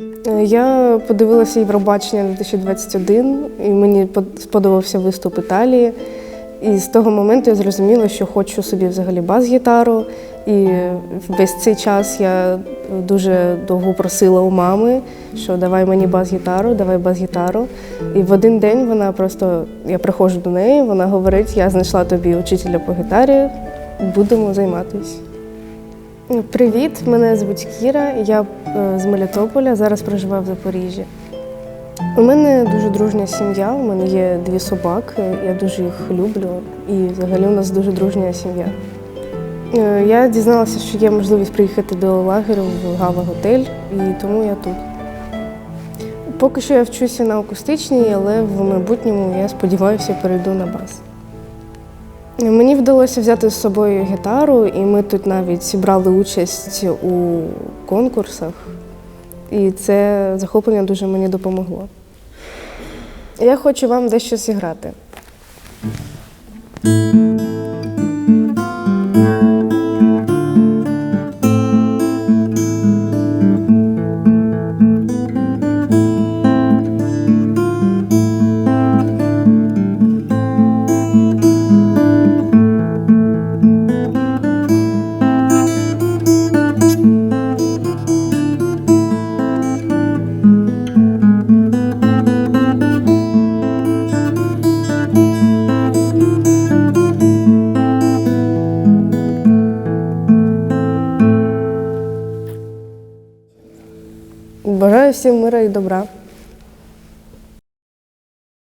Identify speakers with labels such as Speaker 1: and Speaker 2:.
Speaker 1: Е, Я подивилася Євробачення 2021, і мені сподобався виступ Італії. І з того моменту я зрозуміла, що хочу собі взагалі бас-гітару. І весь цей час я дуже довго просила у мами, що давай мені бас-гітару, давай бас-гітару. І в один день вона просто, я приходжу до неї, вона говорить, я знайшла тобі учителя по гітарі, будемо займатися. Привіт, мене звуть Кіра, я е, з Мелітополя, зараз проживаю в Запоріжжі. У мене дуже дружня сім'я, у мене є дві собаки, я дуже їх люблю, і взагалі у нас дуже дружня сім'я. Е, Я дізналася, що є можливість приїхати до лагерю в Гава Готель, і тому я тут. Поки що я вчуся на акустичній, але в майбутньому я сподіваюся перейду на бас. Мені вдалося взяти з собою гітару, і ми тут навіть брали участь у конкурсах, і це захоплення дуже мені допомогло. Я хочу вам дещо зіграти. Бажаю всім мира і добра.